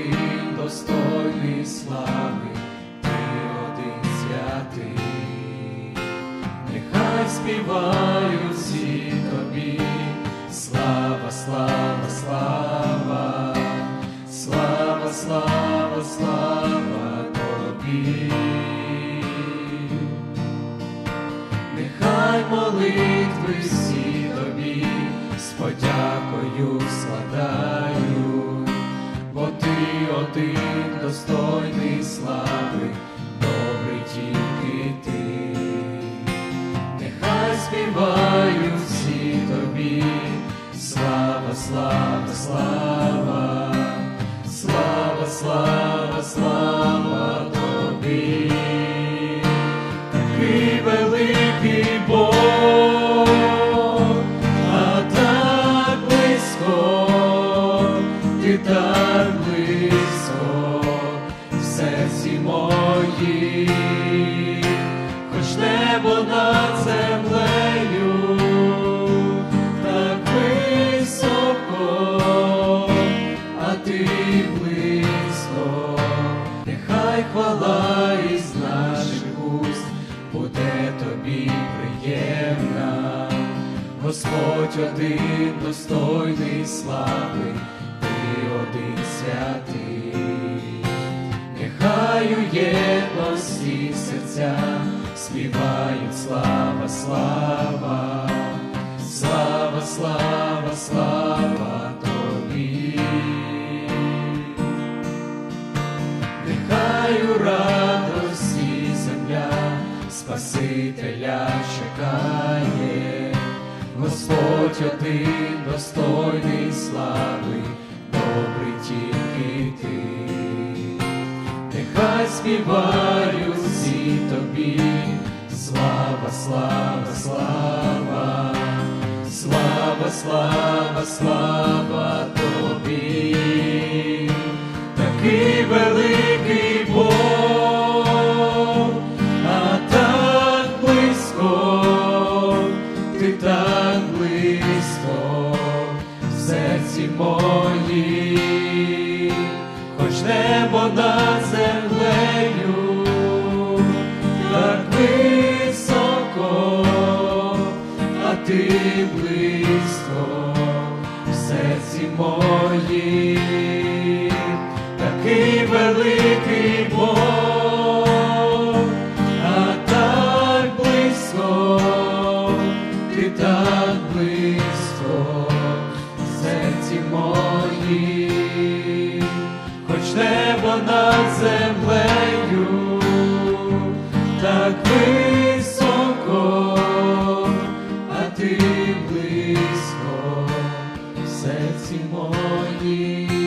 один слави, ти один нехай співають всі тобі, слава, слава, слава, слава, слава, слава тобі, нехай молитви всі тобі, з подякою складай один достойний слави, добрий тільки ти, нехай співають всі тобі, слава, слава, слава, слава, слава, слава хоч небо над землею, так високо, а ти близько, нехай хвала із наших уст буде тобі приємна, Господь один достойний слави, у єдності серця співають. Слава, слава, слава, слава, слава тобі. Нехай у радості земля Спасителя чекає, Господь один достойний слави, співають всі тобі, слава, слава, слава, слава, слава, слава тобі. Такий великий Бог, а так близько, ти так близько, в серці моїй, хоч небо над ти близько в серці мої, такий великий Бог, а так близько, ти так близько в серці мої. хоч небо над землею, так близько. серці мої.